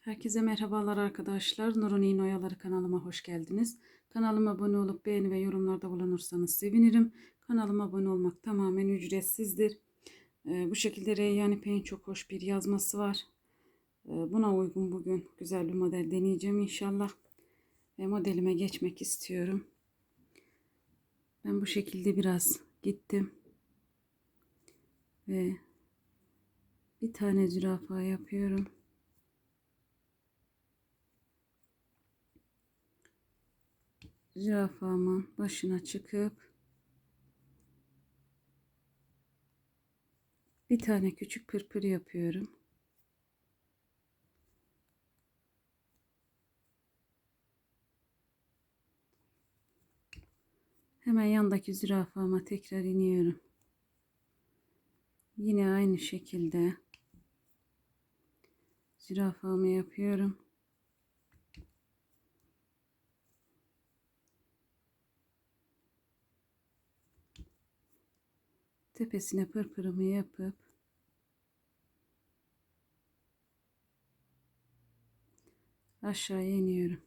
Herkese merhabalar arkadaşlar. Nurun İğne Oyaları kanalıma hoş geldiniz. Kanalıma abone olup beğeni ve yorumlarda bulunursanız sevinirim. Kanalıma abone olmak tamamen ücretsizdir. Ee, bu şekilde Reyyan İpek'in çok hoş bir yazması var. Ee, buna uygun bugün güzel bir model deneyeceğim inşallah. Ve modelime geçmek istiyorum. Ben bu şekilde biraz gittim. Ve bir tane zürafa yapıyorum. Zürafamın başına çıkıp bir tane küçük pırpır yapıyorum. Hemen yandaki zürafama tekrar iniyorum. Yine aynı şekilde zürafamı yapıyorum. Tepesine pırpırımı yapıp aşağıya iniyorum.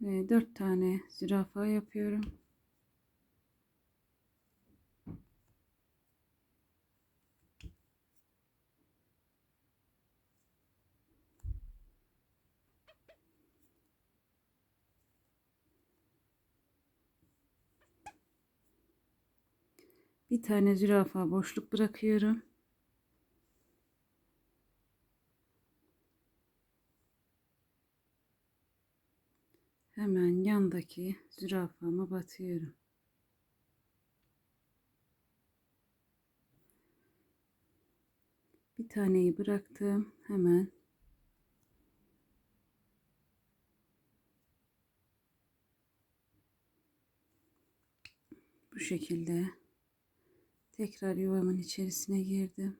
Ve dört tane zürafa yapıyorum. Bir tane zürafa boşluk bırakıyorum. Hemen yandaki zürafama batıyorum. Bir taneyi bıraktım. Hemen bu şekilde Tekrar yuvamın içerisine girdim.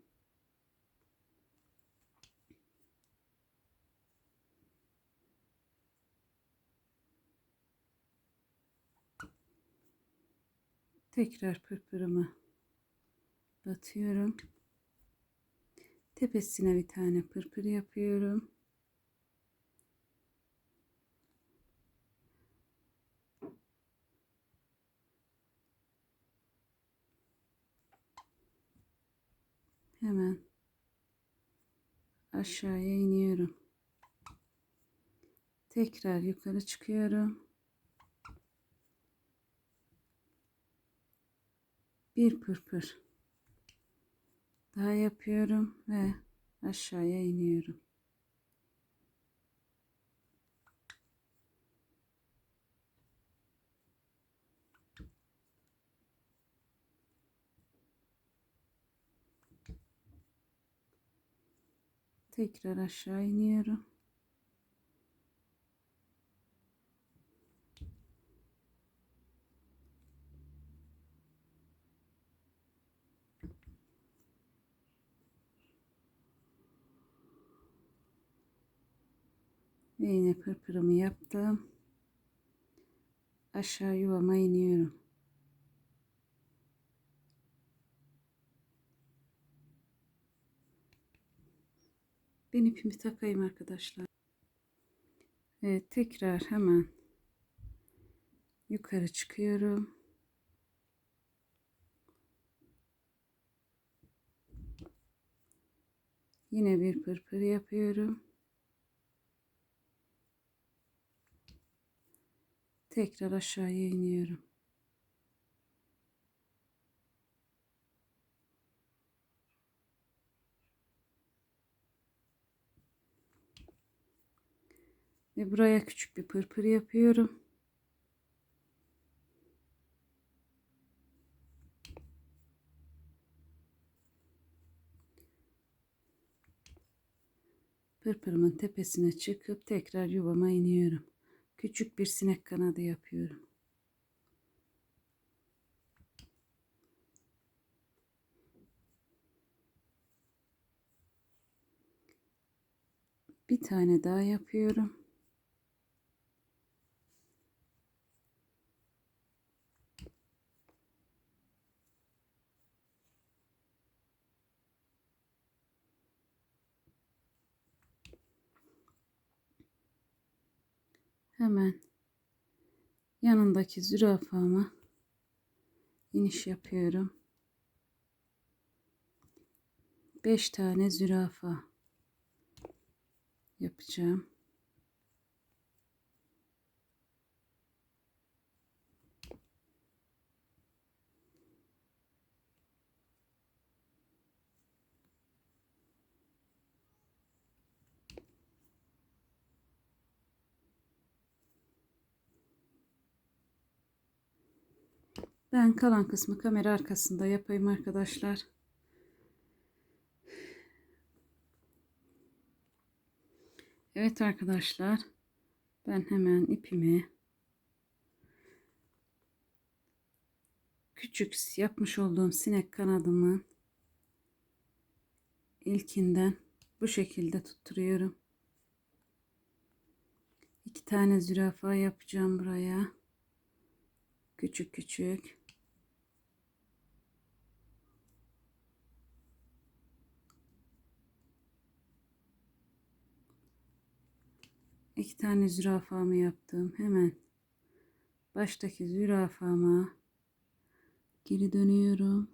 Tekrar pırpırımı batıyorum. Tepesine bir tane pırpır yapıyorum. hemen aşağıya iniyorum. Tekrar yukarı çıkıyorum. Bir pırpır daha yapıyorum ve aşağıya iniyorum. Tekrar aşağı iniyorum. Ve yine pırpırımı yaptım. Aşağı yuvama iniyorum. Ben ipimi takayım arkadaşlar. Evet tekrar hemen yukarı çıkıyorum. Yine bir pırpır yapıyorum. Tekrar aşağıya iniyorum. Ve buraya küçük bir pırpır yapıyorum. Pırpırımın tepesine çıkıp tekrar yuvama iniyorum. Küçük bir sinek kanadı yapıyorum. Bir tane daha yapıyorum. Hemen yanındaki zürafama iniş yapıyorum. 5 tane zürafa yapacağım. Ben kalan kısmı kamera arkasında yapayım arkadaşlar. Evet arkadaşlar. Ben hemen ipimi küçük yapmış olduğum sinek kanadımın ilkinden bu şekilde tutturuyorum. İki tane zürafa yapacağım buraya. Küçük küçük. İki tane zürafamı yaptım. Hemen baştaki zürafama geri dönüyorum.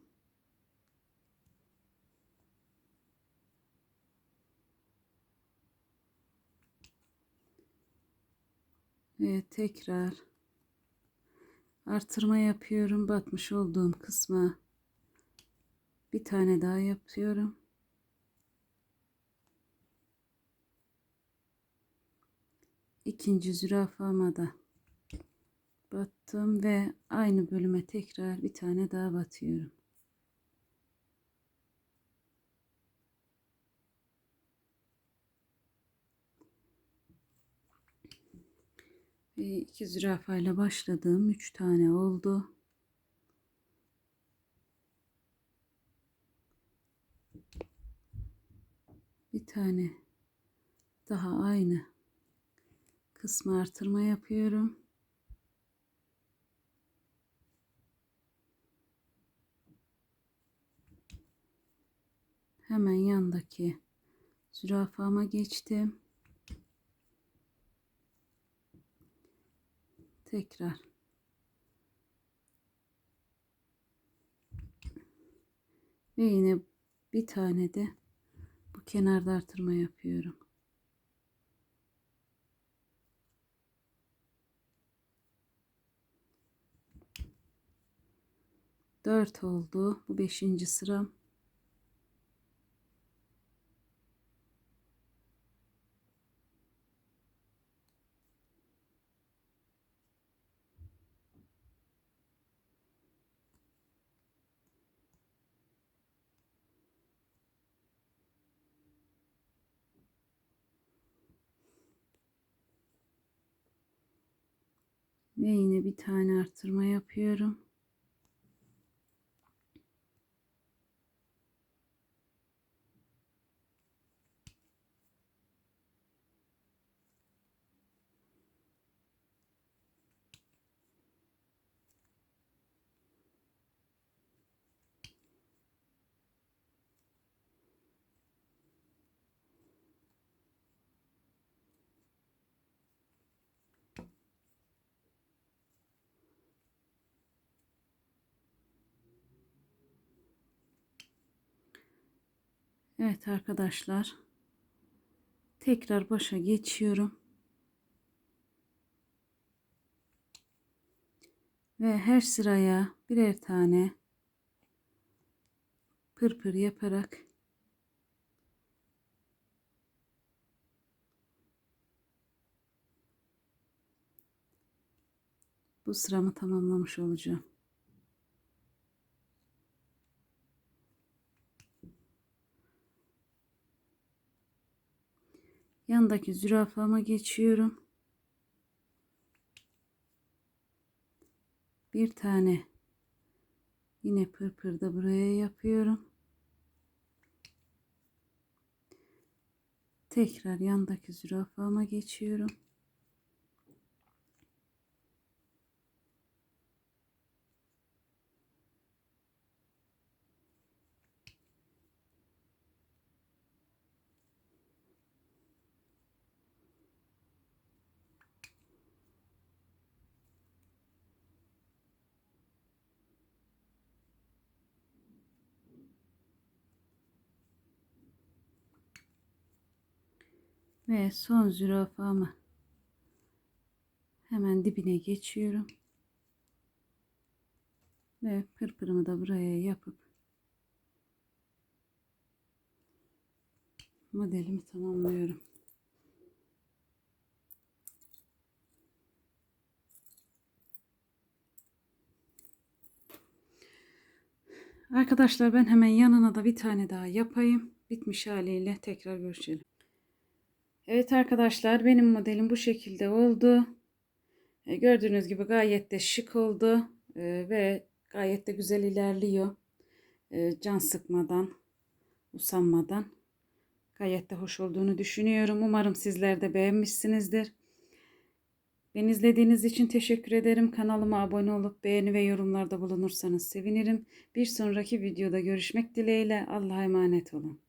Ve tekrar artırma yapıyorum. Batmış olduğum kısma bir tane daha yapıyorum. İkinci zürafama da battım ve aynı bölüme tekrar bir tane daha batıyorum. Ve iki zürafayla başladığım üç tane oldu. Bir tane daha aynı kısmı artırma yapıyorum. Hemen yandaki zürafama geçtim. Tekrar ve yine bir tane de bu kenarda artırma yapıyorum. 4 oldu. Bu 5. sıram. Ve yine bir tane arttırma yapıyorum. Evet arkadaşlar. Tekrar başa geçiyorum. Ve her sıraya birer tane pırpır yaparak bu sıramı tamamlamış olacağım. Yandaki zürafama geçiyorum. Bir tane yine pırpır da buraya yapıyorum. Tekrar yandaki zürafama geçiyorum. Ve son zürafamı hemen dibine geçiyorum. Ve pırpırımı da buraya yapıp modelimi tamamlıyorum. Arkadaşlar ben hemen yanına da bir tane daha yapayım. Bitmiş haliyle tekrar görüşelim. Evet arkadaşlar benim modelim bu şekilde oldu. E, gördüğünüz gibi gayet de şık oldu. E, ve gayet de güzel ilerliyor. E, can sıkmadan, usanmadan. Gayet de hoş olduğunu düşünüyorum. Umarım sizler de beğenmişsinizdir. Beni izlediğiniz için teşekkür ederim. Kanalıma abone olup beğeni ve yorumlarda bulunursanız sevinirim. Bir sonraki videoda görüşmek dileğiyle. Allah'a emanet olun.